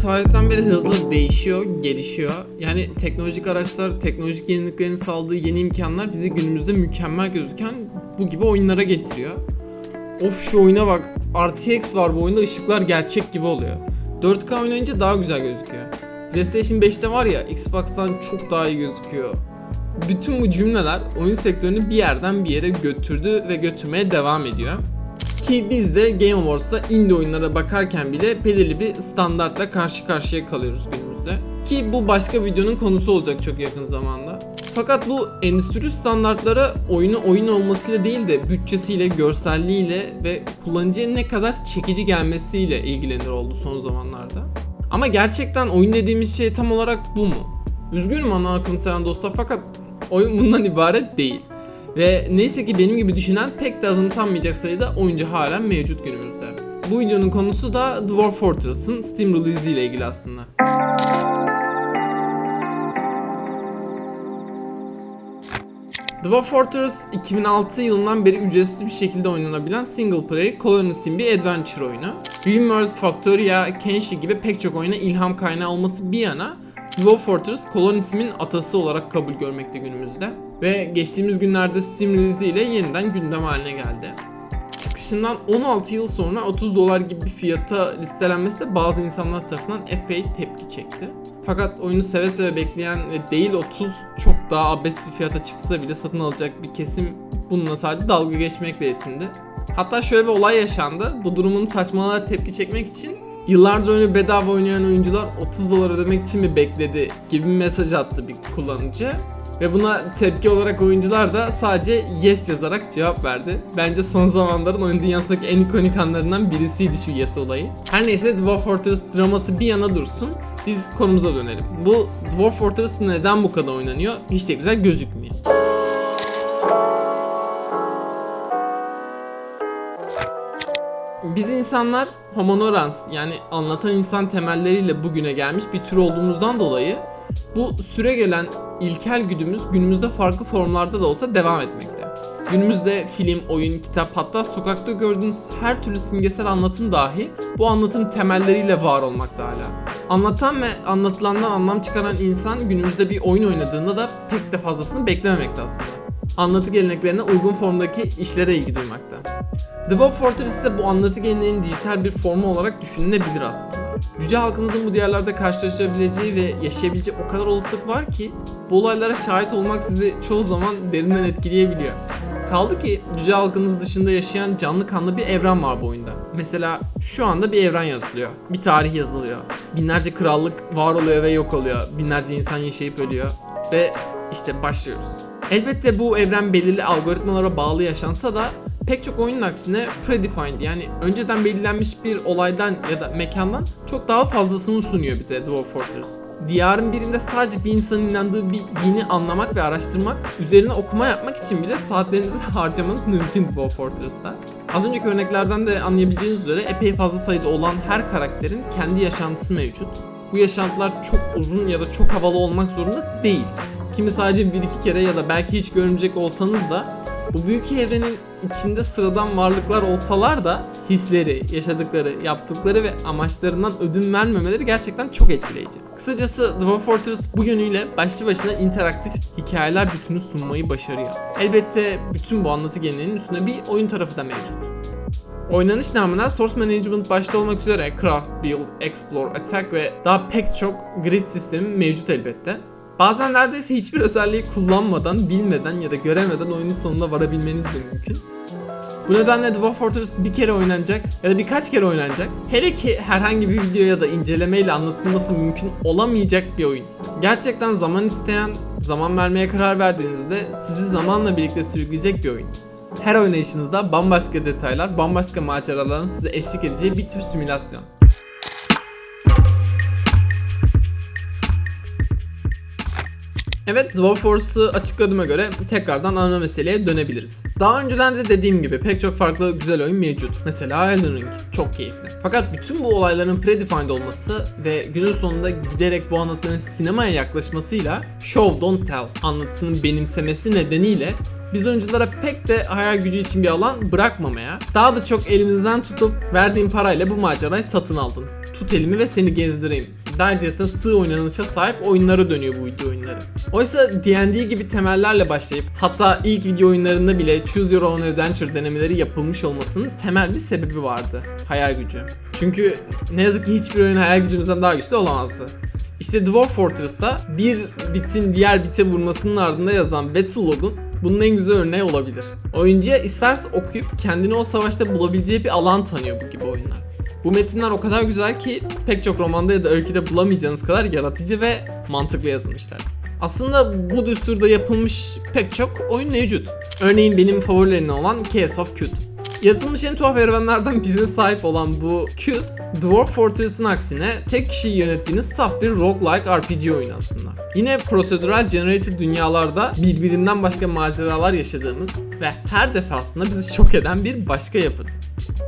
tarihten beri hızlı değişiyor, gelişiyor. Yani teknolojik araçlar, teknolojik yeniliklerin sağladığı yeni imkanlar bizi günümüzde mükemmel gözüken bu gibi oyunlara getiriyor. Of şu oyuna bak. RTX var bu oyunda ışıklar gerçek gibi oluyor. 4K oynayınca daha güzel gözüküyor. PlayStation 5'te var ya Xbox'tan çok daha iyi gözüküyor. Bütün bu cümleler oyun sektörünü bir yerden bir yere götürdü ve götürmeye devam ediyor. Ki biz de Game Awards'ta indie oyunlara bakarken bile belirli bir standartla karşı karşıya kalıyoruz günümüzde. Ki bu başka videonun konusu olacak çok yakın zamanda. Fakat bu endüstri standartlara oyunu oyun olmasıyla değil de bütçesiyle, görselliğiyle ve kullanıcıya ne kadar çekici gelmesiyle ilgilenir oldu son zamanlarda. Ama gerçekten oyun dediğimiz şey tam olarak bu mu? Üzgünüm ana akım seven dostlar fakat oyun bundan ibaret değil. Ve neyse ki benim gibi düşünen pek de azımsanmayacak sayıda oyuncu halen mevcut günümüzde. Bu videonun konusu da Dwarf Fortress'ın Steam release ile ilgili aslında. Dwarf Fortress 2006 yılından beri ücretsiz bir şekilde oynanabilen single player Colonisim bir adventure oyunu. Rimworld, Factoria, Kenshi gibi pek çok oyuna ilham kaynağı olması bir yana Dwarf Fortress Colonisim'in atası olarak kabul görmekte günümüzde. Ve geçtiğimiz günlerde Steam release ile yeniden gündem haline geldi. Çıkışından 16 yıl sonra 30 dolar gibi bir fiyata listelenmesi de bazı insanlar tarafından epey tepki çekti. Fakat oyunu seve seve bekleyen ve değil 30 çok daha abes bir fiyata çıksa bile satın alacak bir kesim bununla sadece dalga geçmekle yetindi. Hatta şöyle bir olay yaşandı. Bu durumun saçmalığına tepki çekmek için yıllardır oyunu bedava oynayan oyuncular 30 dolar ödemek için mi bekledi gibi bir mesaj attı bir kullanıcı. Ve buna tepki olarak oyuncular da sadece yes yazarak cevap verdi. Bence son zamanların oyun dünyasındaki en ikonik anlarından birisiydi şu yes olayı. Her neyse Dwarf Fortress draması bir yana dursun. Biz konumuza dönelim. Bu Dwarf Fortress neden bu kadar oynanıyor? Hiç de güzel gözükmüyor. Biz insanlar homo horans yani anlatan insan temelleriyle bugüne gelmiş bir tür olduğumuzdan dolayı bu süre gelen ilkel güdümüz günümüzde farklı formlarda da olsa devam etmekte. Günümüzde film, oyun, kitap hatta sokakta gördüğünüz her türlü simgesel anlatım dahi bu anlatım temelleriyle var olmakta hala. Anlatan ve anlatılandan anlam çıkaran insan günümüzde bir oyun oynadığında da pek de fazlasını beklememekte aslında. Anlatı geleneklerine uygun formdaki işlere ilgi duymakta. Dwarf Fortress ise bu anlatı geleneğinin dijital bir formu olarak düşünülebilir aslında. Yüce halkınızın bu diyarlarda karşılaşabileceği ve yaşayabileceği o kadar olasılık var ki bu olaylara şahit olmak sizi çoğu zaman derinden etkileyebiliyor. Kaldı ki yüce halkınız dışında yaşayan canlı kanlı bir evren var bu oyunda. Mesela şu anda bir evren yaratılıyor. Bir tarih yazılıyor. Binlerce krallık var oluyor ve yok oluyor. Binlerce insan yaşayıp ölüyor. Ve işte başlıyoruz. Elbette bu evren belirli algoritmalara bağlı yaşansa da pek çok oyunun aksine predefined yani önceden belirlenmiş bir olaydan ya da mekandan çok daha fazlasını sunuyor bize Dwarf Fortress. Diyarın birinde sadece bir insanın inandığı bir dini anlamak ve araştırmak, üzerine okuma yapmak için bile saatlerinizi harcamanız mümkün Dwarf Fortress'ta. Az önceki örneklerden de anlayabileceğiniz üzere epey fazla sayıda olan her karakterin kendi yaşantısı mevcut. Bu yaşantılar çok uzun ya da çok havalı olmak zorunda değil. Kimi sadece bir iki kere ya da belki hiç görmeyecek olsanız da bu büyük evrenin içinde sıradan varlıklar olsalar da hisleri, yaşadıkları, yaptıkları ve amaçlarından ödün vermemeleri gerçekten çok etkileyici. Kısacası Dwarf Fortress bu yönüyle başlı başına interaktif hikayeler bütünü sunmayı başarıyor. Elbette bütün bu anlatı geleneğinin üstüne bir oyun tarafı da mevcut. Oynanış namına Source Management başta olmak üzere Craft, Build, Explore, Attack ve daha pek çok grid sistemi mevcut elbette. Bazen neredeyse hiçbir özelliği kullanmadan, bilmeden ya da göremeden oyunun sonuna varabilmeniz de mümkün. Bu nedenle Dwarf Fortress bir kere oynanacak ya da birkaç kere oynanacak. Hele ki herhangi bir video ya da incelemeyle anlatılması mümkün olamayacak bir oyun. Gerçekten zaman isteyen, zaman vermeye karar verdiğinizde sizi zamanla birlikte sürükleyecek bir oyun. Her oynayışınızda bambaşka detaylar, bambaşka maceraların size eşlik edeceği bir tür simülasyon. Evet Dwarf Force'u açıkladığıma göre tekrardan ana meseleye dönebiliriz. Daha önceden de dediğim gibi pek çok farklı güzel oyun mevcut. Mesela Elden Ring çok keyifli. Fakat bütün bu olayların predefined olması ve günün sonunda giderek bu anlatıların sinemaya yaklaşmasıyla Show Don't Tell anlatısının benimsemesi nedeniyle biz oyunculara pek de hayal gücü için bir alan bırakmamaya, daha da çok elimizden tutup verdiğin parayla bu macerayı satın aldın tut elimi ve seni gezdireyim dercesine sığ oynanışa sahip oyunlara dönüyor bu video oyunları. Oysa D&D gibi temellerle başlayıp hatta ilk video oyunlarında bile Choose Your Own Adventure denemeleri yapılmış olmasının temel bir sebebi vardı. Hayal gücü. Çünkü ne yazık ki hiçbir oyun hayal gücümüzden daha güçlü olamazdı. İşte Dwarf Fortress'ta bir bitin diğer bite vurmasının ardında yazan Battle Log'un bunun en güzel örneği olabilir. Oyuncuya isterse okuyup kendini o savaşta bulabileceği bir alan tanıyor bu gibi oyunlar. Bu metinler o kadar güzel ki pek çok romanda ya da öyküde bulamayacağınız kadar yaratıcı ve mantıklı yazılmışlar. Aslında bu düsturda yapılmış pek çok oyun mevcut. Örneğin benim favorilerimden olan Chaos of Cute. Yaratılmış en tuhaf evrenlerden birine sahip olan bu Cute, Dwarf Fortress'ın aksine tek kişiyi yönettiğiniz saf bir roguelike RPG oyunu aslında. Yine prosedürel generated dünyalarda birbirinden başka maceralar yaşadığımız ve her defasında bizi şok eden bir başka yapıt.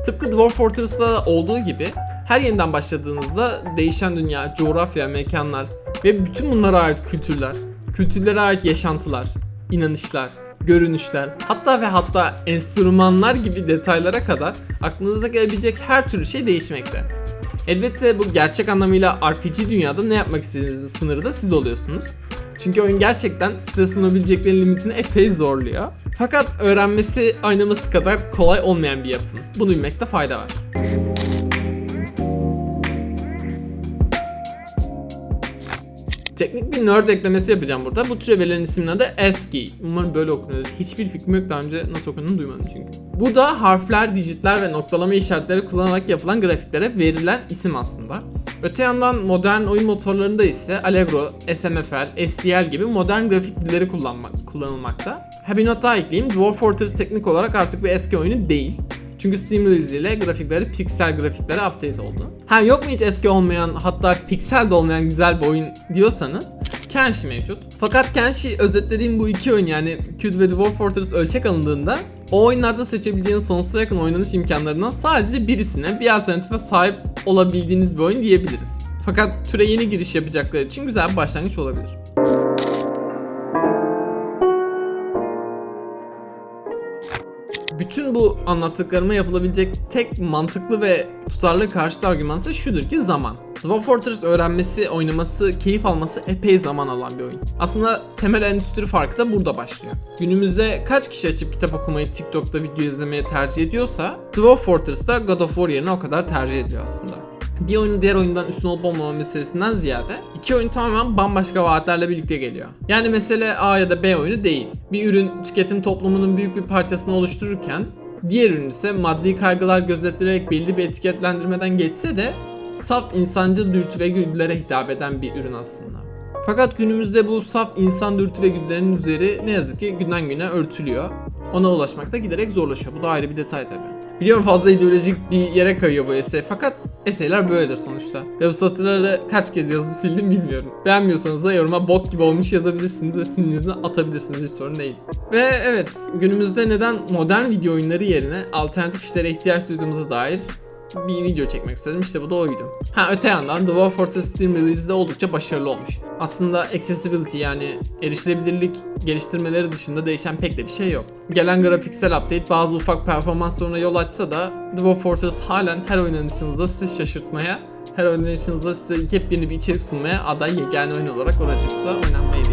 Tıpkı Dwarf Fortress'ta olduğu gibi her yeniden başladığınızda değişen dünya, coğrafya, mekanlar ve bütün bunlara ait kültürler, kültürlere ait yaşantılar, inanışlar, görünüşler, hatta ve hatta enstrümanlar gibi detaylara kadar aklınıza gelebilecek her türlü şey değişmekte. Elbette bu gerçek anlamıyla RPG dünyada ne yapmak istediğinizin sınırı da siz oluyorsunuz. Çünkü oyun gerçekten size sunabileceklerin limitini epey zorluyor. Fakat öğrenmesi oynaması kadar kolay olmayan bir yapım. Bunu bilmekte fayda var. Teknik bir nerd eklemesi yapacağım burada. Bu türe verilen isimler adı ASCII. Umarım böyle okunuyor. Hiçbir fikrim yok daha önce nasıl okunduğunu duymadım çünkü. Bu da harfler, dijitler ve noktalama işaretleri kullanarak yapılan grafiklere verilen isim aslında. Öte yandan modern oyun motorlarında ise Allegro, SMFL, STL gibi modern grafik dilleri kullanmak, kullanılmakta. Ha bir not daha ekleyeyim. Dwarf Fortress teknik olarak artık bir eski oyunu değil. Çünkü Steam release ile grafikleri piksel grafiklere update oldu. Ha yok mu hiç eski olmayan hatta piksel de olmayan güzel bir oyun diyorsanız Kenshi mevcut. Fakat Kenshi özetlediğim bu iki oyun yani Cube ve Dwarf Fortress ölçek alındığında o oyunlarda seçebileceğiniz sonsuza yakın oynanış imkanlarından sadece birisine bir alternatife sahip olabildiğiniz bir oyun diyebiliriz. Fakat türe yeni giriş yapacakları için güzel bir başlangıç olabilir. Bütün bu anlattıklarıma yapılabilecek tek mantıklı ve tutarlı karşıt argüman ise şudur ki zaman. Dwarf Fortress öğrenmesi, oynaması, keyif alması epey zaman alan bir oyun. Aslında temel endüstri farkı da burada başlıyor. Günümüzde kaç kişi açıp kitap okumayı, TikTok'ta video izlemeyi tercih ediyorsa Dwarf Fortress'ta God of War yerine o kadar tercih ediliyor aslında. Bir oyunun diğer oyundan üstün olup olmama meselesinden ziyade iki oyun tamamen bambaşka vaatlerle birlikte geliyor. Yani mesele A ya da B oyunu değil. Bir ürün tüketim toplumunun büyük bir parçasını oluştururken diğer ürün ise maddi kaygılar gözeterek belli bir etiketlendirmeden geçse de saf insancıl dürtü ve güdülere hitap eden bir ürün aslında. Fakat günümüzde bu saf insan dürtü ve güdülerinin üzeri ne yazık ki günden güne örtülüyor. Ona ulaşmak da giderek zorlaşıyor. Bu da ayrı bir detay tabii. Biliyorum fazla ideolojik bir yere kayıyor bu essay fakat essayler böyledir sonuçta. Ve bu satırları kaç kez yazıp sildim bilmiyorum. Beğenmiyorsanız da yoruma bok gibi olmuş yazabilirsiniz ve sinirinizi atabilirsiniz hiç sorun değil. Ve evet günümüzde neden modern video oyunları yerine alternatif işlere ihtiyaç duyduğumuza dair bir video çekmek istedim. İşte bu da oydu. Ha öte yandan Dwarf Fortress Steam Release'de oldukça başarılı olmuş. Aslında accessibility yani erişilebilirlik geliştirmeleri dışında değişen pek de bir şey yok. Gelen grafiksel update bazı ufak performans sorununa yol açsa da Dwarf Fortress halen her oynanışınızda sizi şaşırtmaya, her oynanışınızda size yepyeni bir içerik sunmaya aday yegane oyun olarak oracıkta oynanmayı